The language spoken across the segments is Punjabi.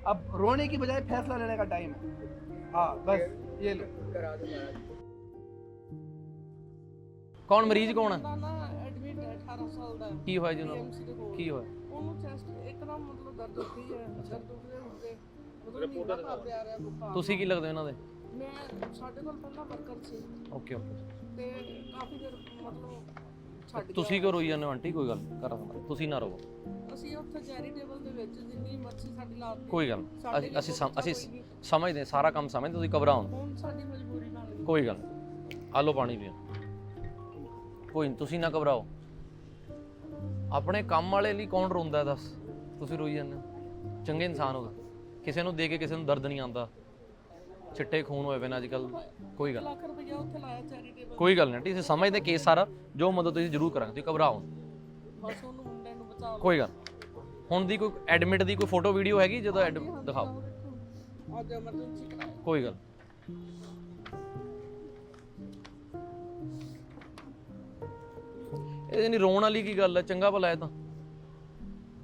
अब रोने की बजाय फैसला लेने का टाइम है हाँ बस ये लो ਕਰਾ ਦੋ ਮਹਾਰਾਜ ਕੌਣ ਮਰੀਜ਼ ਕੌਣ ਹੈ ਨਾ ਨਾ ਐਡਮਿਟ ਹੈ 18 ਸਾਲ ਦਾ ਕੀ ਹੋਇਆ ਜੀ ਉਹਨਾਂ PMC ਦੇ ਨੂੰ ਕੋਲ। ਕੀ ਹੋਇਆ ਉਹਨੂੰ ਚੈਸਟ ਇੱਕਦਮ ਮਤਲਬ ਦਰਦ ਹੁੰਦੀ ਹੈ ਦਰਦ ਉੱਠਦੇ ਉੱਠਦੇ ਮਤਲਬ ਨੀਂਦਾਂ ਕਰਦੇ ਆ ਰਿਹਾ ਬੁਖਾਰ ਤੁਸੀਂ ਕੀ ਲੱਗਦੇ ਹੋ ਇਹਨਾਂ ਦੇ ਮੈਂ ਸਾਡੇ ਕੋਲ ਪਹਿਲਾਂ ਵਰਕਰ ਸੀ ਓਕੇ ਓਕੇ ਤੇ ਕਾਫੀ ਦੇਰ ਮਤਲਬ ਛੱਡ ਤੁਸੀਂ ਕਿਉਂ ਰੋਈ ਜਾਂਦੇ ਹੋ ਆਂਟੀ ਕੋਈ ਗੱਲ ਨੀ, ਕਰ ਤੁਸੀਂ ਨਾ ਰੋਵੋ। ਅਸੀਂ ਉੱਥੇ ਚੈਰੀਟੇਬਲ ਦੇ ਵਿੱਚ ਜਿੰਨੀ ਮਰਜ਼ੀ ਸਾਡੀ ਲਾਭ ਕੋਈ ਗੱਲ ਨੀ। ਸਾਡੇ ਅਸੀਂ ਲਈ ਅਸੀਂ ਕੋਈ ਸਮ- ਅਸੀਂ ਕੋਈ ਨਹੀਂ। ਸਮਝਦੇ ਸਾਰਾ ਕੰਮ ਸਮਝਦੇ ਤੁਸੀਂ ਘਬਰਾਓ ਨਾ। ਹੁਣ ਸਾਡੀ ਮਜਬੂਰੀ ਬਣ ਗਈ ਕੋਈ ਗੱਲ ਨੀ। ਆ ਲਓ ਪਾਣੀ ਪੀਓ। ਕੋਈ ਨੀ, ਤੁਸੀਂ ਨਾ ਘਬਰਾਓ। ਆਪਣੇ ਕੰਮ ਵਾਲੇ ਲਈ ਕੌਣ ਰੋਂਦਾ ਹੈ ਦੱਸ। ਤੁਸੀਂ ਰੋਈ ਜਾਂਦੇ ਹੋ। ਚੰਗੇ ਇਨਸਾਨ ਹੋ। ਕਿਸੇ ਨੂੰ ਦੇ ਕੇ ਕਿਸੇ ਨੂੰ ਦਰਦ ਨਹੀਂ ਆਉਂਦਾ। ਚਿੱਟੇ ਖੂਨ ਹੋਏ ਨੇ ਅੱਜ ਕੱਲ ਕੋਈ ਗੱਲ ਲੱਖ ਰੁਪਇਆ ਉੱਥੇ ਲਾਇਆ ਚੈਰੀਟੇਬਲ। ਕੋਈ ਗੱਲ ਨਹੀਂ ਤੁਸੀਂ ਸਮਝਦੇ ਕੇਸ ਸਾਰਾ ਜੋ ਮਦਦ ਤੁਸੀਂ ਜ਼ਰੂਰ ਕਰਾਂਗੇ ਤੁਸੀਂ ਘਬਰਾਓ। ਬਸ ਉਹਨੂੰ ਮੁੰਡੇ ਨੂੰ ਬਚਾ ਲਓ। ਕੋਈ ਗੱਲ ਹੁਣ ਦੀ ਕੋਈ ਐਡਮਿਟ ਦੀ ਕੋਈ ਫੋਟੋ ਵੀਡੀਓ ਹੈਗੀ ਜਦੋਂ ਐਡ ਦਿਖਾਓ। ਅੱਜ ਐਮਰਜੈਂਸੀ ਕਰਾਇਆ ਕੋਈ ਗੱਲ ਇਹ ਨਹੀਂ ਰੋਣ ਵਾਲੀ ਕੀ ਗੱਲ ਹੈ? ਚੰਗਾ ਭਲਾ ਹੈ ਤਾਂ।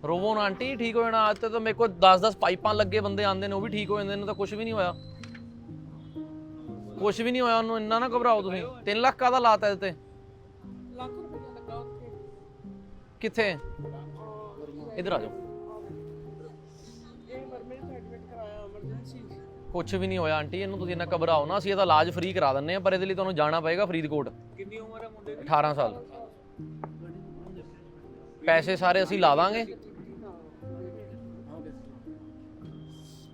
ਰੋਵੋ ਨਾ ਆਂਟੀ ਠੀਕ ਹੋ ਜਾਣਾ। ਅੱਜ ਤਾਂ ਮੇਰੇ ਕੋਲ 10-10 ਪਾਈਪਾਂ ਲੱਗੇ ਬੰਦੇ ਆਂਦੇ ਨੇ ਉਹ ਵੀ ਠੀਕ ਹੋ ਜਾਂਦੇ ਨੇ ਤਾਂ ਕੁਝ ਵੀ ਨਹੀਂ ਹੋਇਆ। ਕੁਝ ਵੀ ਨਹੀਂ ਹੋਇਆ ਉਹਨੂੰ ਇੰਨਾ ਨਾ ਘਬਰਾਓ ਤੁਸੀਂ। 3 ਲੱਖ ਕਾਹਦਾ ਲਾਤਾ ਇਹਦੇ ਤੇ? ਲੱਖ ਰੁਪਇਆ ਲੱਗਾ ਉੱਥੇ ਕਿੱਥੇ? ਇਧਰ ਆ ਜਾਓ। ਇਹ ਮਰਮੇ ਨੂੰ ਐਡਮਿਟ ਕਰਾਇਆ ਐਮਰਜੈਂਸੀ ਕੁਝ ਵੀ ਨਹੀਂ ਹੋਇਆ ਆਂਟੀ ਇਹਨੂੰ ਤੁਸੀਂ ਇੰਨਾ ਘਬਰਾਓ ਨਾ। ਅਸੀਂ ਇਹਦਾ ਇਲਾਜ ਫ੍ਰੀ ਕਰਾ ਦਿੰਨੇ ਆ ਪਰ ਇਹਦੇ ਲਈ ਤੁਹਾਨੂੰ ਜਾਣਾ ਪਏਗਾ ਫਰੀਦਕੋਟ। ਕਿੰਨੀ ਉਮਰ ਹੈ ਮੁੰਡੇ 18 ਸਾਲ। ਪੈਸੇ ਸਾਰੇ ਅਸੀਂ ਲਾ ਦਾਂਗੇ।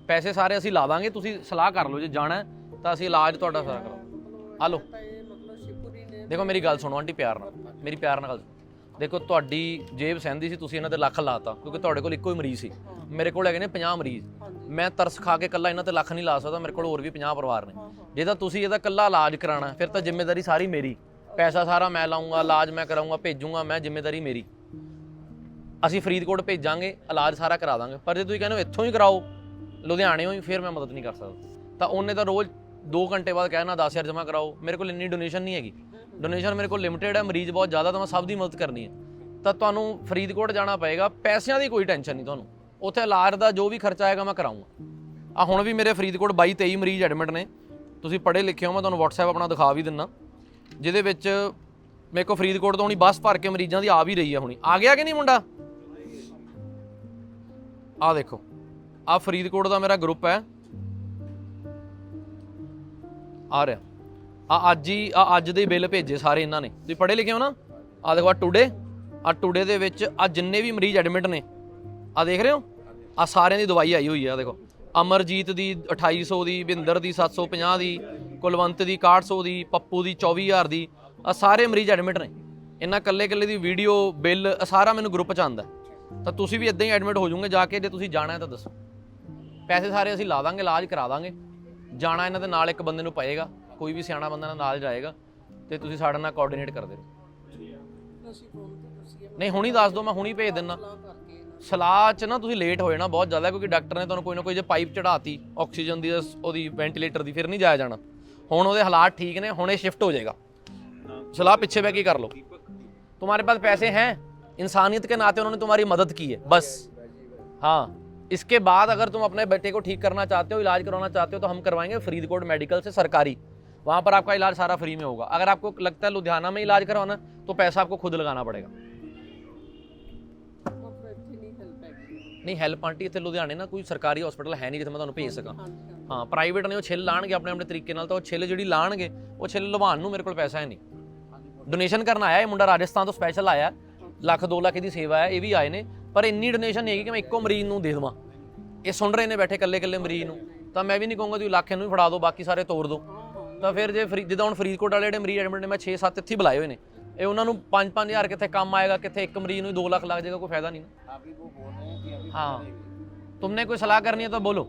ਪੈਸੇ ਸਾਰੇ ਅਸੀਂ ਲਾ ਦਾਂਗੇ। ਤੁਸੀਂ ਸਲਾਹ ਕਰ ਲਓ ਜੇ ਜਾਣਾ ਹੈ, ਤਾਂ ਅਸੀਂ ਇਲਾਜ ਤੁਹਾਡਾ ਸਾਰਾ ਕਰਾਂਗੇ। ਆ ਲਓ। ਦੇਖੋ, ਮੇਰੀ ਗੱਲ ਸੁਣੋ, ਆਂਟੀ, ਪਿਆਰ ਨਾਲ। ਮੇਰੀ ਪਿਆਰ ਨਾਲ ਗੱਲ ਸੁਣੋ। ਦੇਖੋ, ਤੁਹਾਡੀ ਜੇਬ ਸਹਿੰਦੀ ਸੀ, ਤੁਸੀਂ ਇਹਨਾਂ ਤੇ ਲੱਖ ਲਾਤਾ, ਕਿਉਂਕਿ ਤੁਹਾਡੇ ਕੋਲ ਇੱਕੋ ਹੀ ਮਰੀਜ਼ ਸੀ। ਮੇਰੇ ਕੋਲ ਹੈਗੇ ਨੇ 50 ਮਰੀਜ਼। ਮੈਂ ਤਰਸ ਖਾ ਕੇ ਇਕੱਲਾ ਇਹਨਾਂ ਤੇ ਲੱਖ ਨਹੀਂ ਲਾ ਸਕਦਾ, ਮੇਰੇ ਕੋਲ ਹੋਰ ਵੀ 50 ਪਰਿਵਾਰ ਨੇ। ਜੇ ਤਾਂ ਤੁਸੀਂ ਇਹਦਾ ਇਕੱਲਾ ਇਲਾਜ ਕਰਾਣਾ, ਫਿਰ ਤਾਂ ਜ਼ਿੰਮੇਵਾਰੀ ਸਾਰੀ ਮੇਰੀ। ਪੈਸਾ ਸਾਰਾ ਮੈਂ ਲਾਉਂਗਾ ਇਲਾਜ ਮੈਂ ਕਰਾਉਂਗਾ ਭੇਜੂਗਾ ਮੈਂ, ਜ਼ਿੰਮੇਵਾਰੀ ਮੇਰੀ। ਅਸੀਂ ਫਰੀਦਕੋਟ ਭੇਜਾਂਗੇ, ਇਲਾਜ ਸਾਰਾ ਕਰਾ ਦਾਂਗੇ। ਪਰ ਜੇ ਤੁਸੀਂ ਕਹਿੰਦੇ ਹੋ ਇੱਥੋਂ ਹੀ ਕਰਾਓ, ਲੁਧਿਆਣੇੋਂ ਹੀ ਫਿਰ ਮੈਂ ਮਦਦ ਨਹੀਂ ਕਰ ਸਕਦਾ। ਤਾਂ ਉਹਨੇ ਤਾਂ ਰੋਜ਼ 2 ਘੰਟੇ ਬਾਅਦ ਕਹਿਣਾ 10000 ਜਮ੍ਹਾਂ ਕਰਾਓ। ਮੇਰੇ ਕੋਲ ਇੰਨੀ ਡੋਨੇਸ਼ਨ ਨਹੀਂ ਹੈਗੀ। ਡੋਨੇਸ਼ਨ ਮੇਰੇ ਕੋਲ ਲਿਮਟਿਡ ਹੈ, ਮਰੀਜ਼ ਬਹੁਤ ਜ਼ਿਆਦਾ, ਤਾਂ ਮੈਂ ਸਭ ਦੀ ਮਦਦ ਕਰਨੀ ਹੈ। ਤਾਂ ਤੁਹਾਨੂੰ ਫਰੀਦਕੋਟ ਜਾਣਾ ਪਏਗਾ, ਪੈਸਿਆਂ ਦੀ ਕੋਈ ਟੈਨਸ਼ਨ ਨਹੀਂ ਤੁਹਾਨੂੰ। ਉੱਥੇ ਇਲਾਜ ਦਾ ਜੋ ਵੀ ਖਰਚਾ ਆਏਗਾ ਮੈਂ ਕਰਾਉਂਗਾ ਆ ਹੁਣ ਵੀ ਮੇਰੇ ਫਰੀਦਕੋਟ 22 23 ਮਰੀਜ਼ ਐਡਮਿਟ ਨੇ। ਤੁਸੀਂ ਪੜ੍ਹੇ ਲਿਖੇ ਹੋ, ਮੈਂ ਤੁਹਾਨੂੰ WhatsApp ਆਪਣਾ ਦਿਖਾ ਵੀ ਦਿੰਨਾ। ਜਿਹਦੇ ਵਿੱਚ ਮੇਰੇ ਕੋਲ ਫਰੀਦਕੋਟ ਤੋਂ ਹੁਣੀ ਬੱਸ ਭਰ ਕੇ ਮਰੀਜ਼ਾਂ ਦੀ ਆ ਵੀ ਰਹੀ ਹੈ ਹੁਣੀ। ਆ ਗਿਆ ਕਿ ਨਹੀਂ ਮੁੰਡਾ? ਆ ਦੇਖੋ। ਆ ਫਰੀਦਕੋਟ ਦਾ ਮੇਰਾ ਗਰੁੱਪ ਹੈ। ਆ ਰਿਹਾ। ਆ ਅੱਜ ਹੀ, ਆ ਅੱਜ ਦੇ ਬਿੱਲ ਭੇਜੇ ਸਾਰੇ ਇਹਨਾਂ ਨੇ। ਤੁਸੀਂ ਪੜ੍ਹੇ ਲਿਖੇ ਹੋ ਨਾ? ਆ ਦੇਖੋ, ਆ ਟੁਡੇ ਆ ਟੁਡੇ ਦੇ ਵਿੱਚ ਆ ਜਿੰਨੇ ਵੀ ਮਰੀਜ਼ ਐਡਮਿਟ ਨੇ, ਆ ਦੇਖ ਰਹੇ ਹੋ? ਆ ਸਾਰਿਆਂ ਦੀ ਦਵਾਈ ਆਈ ਹੋਈ ਆ, ਦੇਖੋ। ਅਮਰਜੀਤ ਦੀ 2800 ਦੀ, ਬਿੰਦਰ ਦੀ 750 ਦੀ, ਕੁਲਵੰਤ ਦੀ 6100 ਦੀ, ਪੱਪੂ ਦੀ 24000 ਦੀ, ਆ ਸਾਰੇ ਮਰੀਜ਼ ਐਡਮਿਟ ਨੇ। ਇਹਨਾਂ ਕੱਲੇ ਕੱਲੇ ਦੀ ਵੀਡੀਓ ਬਿੱਲ ਸਾਰਾ ਮੈਨੂੰ ਗਰੁੱਪ ਚ ਆਂਦਾ ਤਾਂ ਤੁਸੀਂ ਵੀ ਇਦਾਂ ਹੀ ਐਡਮਿਟ ਹੋ ਜਾਓਗੇ, ਜਾ ਕੇ ਜੇ ਤੁਸੀਂ ਜਾਣਾ ਹੈ ਤਾਂ ਦੱਸੋ। ਪੈਸੇ ਸਾਰੇ ਅਸੀਂ ਲਾ ਦਾਂਗੇ, ਇਲਾਜ ਕਰਾ ਦਾਂਗੇ। ਜਾਣਾ ਇਹਨਾਂ ਦੇ ਨਾਲ ਇੱਕ ਬੰਦੇ ਨੂੰ ਪਏਗਾ ਕੋਈ ਵੀ ਸਿਆਣਾ ਬੰਦਾ ਨਾਲ ਨਾਲ ਜਾਏਗਾ ਤੇ ਤੁਸੀਂ ਸਾਡੇ ਨਾਲ ਕੋਆਰਡੀਨੇਟ ਕਰਦੇ ਰਹੋ ਅਸੀਂ ਫੋਨ ਤੇ ਦੱਸੀਏ ਨਹੀਂ ਹੁਣੀ ਦੱਸ ਦਿਓ ਮੈਂ ਹੁਣੀ ਭੇਜ ਦਿੰਨਾ ਸਲਾਹ ਕਰਕੇ ਇਹਨਾਂ ਸਲਾਹ ਚ ਨਾ ਤੁਸੀਂ ਲੇਟ ਹੋ ਜਾਣਾ ਬਹੁਤ ਜ਼ਿਆਦਾ ਕਿਉਂਕਿ ਡਾਕਟਰ ਨੇ ਤੁਹਾਨੂੰ ਕੋਈ ਨਾ ਕੋਈ ਜੇ ਪਾਈਪ ਚੜਾਤੀ ਆਕਸੀਜਨ ਦੀ ਜਾਂ ਉਹਦੀ ਵੈਂਟੀਲੇਟਰ ਦੀ ਫਿਰ ਨਹੀਂ ਜਾਇਆ ਜਾਣਾ ਹੁਣ ਉਹਦੇ ਹਾਲਾਤ ਠੀਕ ਨੇ ਹੁਣ ਇਹ ਸ਼ਿਫਟ ਹੋ ਜਾਏਗਾ सलाह पीछे बैठ के कर लो तुम्हारे पास पैसे हैं इंसानियत के नाते उन्होंने तुम्हारी मदद की है बस हाँ इसके बाद अगर तुम अपने बेटे को ठीक करना चाहते हो इलाज करवाना चाहते हो तो हम करवाएंगे फरीदकोट मेडिकल से सरकारी वहाँ पर आपका इलाज सारा फ्री में होगा अगर आपको लगता है लुधियाना में इलाज करवाना तो पैसा आपको खुद लगाना पड़ेगा ਮਤਲਬ ਇੱਥੇ ਨਹੀਂ ਹੈਲਪ ਹੈਗੀ ਨਹੀਂ ਹੈਲਪ ਆਂਟੀ ਇੱਥੇ ਲੁਧਿਆਣੇ ਨਾ ਕੋਈ ਸਰਕਾਰੀ ਹਸਪੀਟਲ ਹੈ ਨਹੀਂ ਜਿੱਥੇ ਮੈਂ ਤੁਹਾਨੂੰ ਭੇਜ ਸਕਾਂ ਹਾਂਜੀ ਹਾਂਜੀ ਹਾਂ ਪ੍ਰਾਈਵੇਟ ਨੇ ਉਹ ਛਿੱਲ ਲਾਣਗੇ ਆਪਣੇ ਆਪਣੇ ਤਰੀਕੇ ਨਾਲ ਤਾਂ ਉਹ ਛਿੱਲ ਜਿਹੜੀ ਲਾਣਗੇ ਉਹ ਛਿੱਲ ਲਵਾਉਣ ਨੂੰ ਮੇਰੇ ਕੋਲ ਪੈਸਾ ਹੈ ਨਹੀਂ ਡੋਨੇਸ਼ਨ ਕਰਨ ਆਇਆ ਇਹ ਮੁੰਡਾ ਰਾਜਸਥਾਨ ਤੋਂ ਸਪੈਸ਼ਲ ਆਇਆ ਲੱਖ 2 ਲੱਖ ਦੀ ਸੇਵਾ ਹੈ ਇਹ ਵੀ ਆਏ ਨੇ ਪਰ ਇੰਨੀ ਡੋਨੇਸ਼ਨ ਨਹੀਂ ਹੈਗੀ ਕਿ ਮੈਂ ਇੱਕੋ ਮਰੀਜ਼ ਨੂੰ ਦੇ ਦੇਵਾਂ। ਇਹ ਸੁਣ ਰਹੇ ਨੇ ਬੈਠੇ ਕੱਲੇ ਕੱਲੇ ਮਰੀਜ਼ ਨੂੰ। ਤਾਂ ਮੈਂ ਵੀ ਨਹੀਂ ਕਹੂੰਗਾ ਤੁਸੀਂ ਲੱਖ ਇਹਨੂੰ ਵੀ ਫੜਾ ਦਿਓ, ਬਾਕੀ ਸਾਰੇ ਤੋੜ ਦਿਓ। ਤਾਂ ਫਿਰ ਜੇ ਫਰੀ, ਜਿੱਦਾਂ ਹੁਣ ਫਰੀਦਕੋਟ ਵਾਲੇ ਜਿਹੜੇ ਮਰੀਜ਼ ਐਡਮਿਟ ਨੇ, ਮੈਂ 6-7 ਇੱਥੇ ਬੁਲਾਏ ਹੋਏ ਨੇ। ਇਹ ਉਹਨਾਂ ਨੂੰ 5-5000 ਕਿੱਥੇ ਕੰਮ ਆਏਗਾ, ਕਿੱਥੇ ਇੱਕ ਮਰੀਜ਼ ਨੂੰ 2 ਲੱਖ ਲੱਗ ਜਾਏਗਾ, ਕੋਈ ਫਾਇਦਾ ਨਹੀਂ। ਨਾ ਅਭੀ ਉਹ ਹਾਂ। ਤੁਮਨੇ ਕੋਈ ਸਲਾਹ ਕਰਨੀ ਹੈ ਤਾਂ ਬੋਲੋ।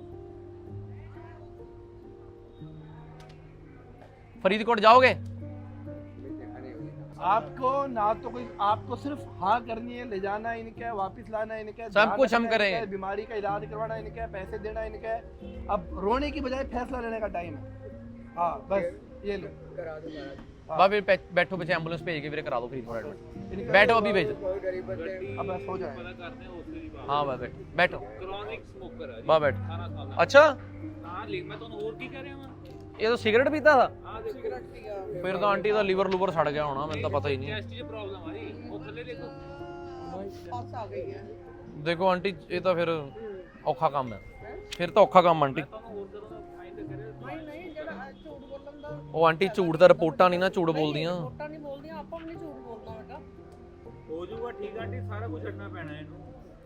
ਫਰੀਦਕੋਟ ਜਾਓਗੇ? आपको ना तो कोई आपको सिर्फ़ हाँ करनी है ले जाना इनका वापस लाना इनका सब कुछ हम करेंगे। बीमारी का इलाज करवाना इनका पैसे देना इनका। अब रोने की बजाय फैसला लेने का टाइम है। हाँ बस ये लो। बा फिर बैठो बच्चे एंबुलेंस भेज के फिर करा दो फिर थोड़ा एडमिट बैठो अभी भेज। अब सो हो जाए हाँ बा बैठो बैठो। बा बैठ। अच्छा? हाँ लेकिन मैं तो और की कह रहा हूँ। ਇਹ ਤਾਂ ਸਿਗਰਟ ਪੀਤਾ ਦਾ ਫਿਰ ਤਾਂ ਆਂਟੀ ਦਾ ਲੀਵਰ ਲੂਵਰ ਸੜ ਗਿਆ ਹੋਣਾ ਮੈਨੂੰ ਤਾਂ ਪਤਾ ਹੀ ਨਹੀਂ। ਦੇਖੋ। ਆਂਟੀ ਇਹ ਤਾਂ ਫਿਰ ਔਖਾ ਕੰਮ ਹੈ। ਫਿਰ ਤਾਂ ਔਖਾ ਕੰਮ ਆਂਟੀ। ਉਹ ਆਂਟੀ ਝੂਠ ਦਾ ਰਿਪੋਰਟਾਂ ਨਹੀਂ ਨਾ ਝੂਠ ਬੋਲਦੀਆਂ। ਰਿਪੋਰਟਾਂ ਨਹੀਂ ਬੋਲਦੀਆਂ ਆਪਾਂ ਵੀ ਨਹੀਂ ਝੂਠ ਬੋਲਦਾ ਬੇਟਾ ਹੋ ਜਾਊਗਾ ਠੀਕ ਆਂਟੀ ਸਾਰਾ ਕੁਝ ਛੱਡਣਾ ਪੈਣਾ ਇਹਨੂੰ।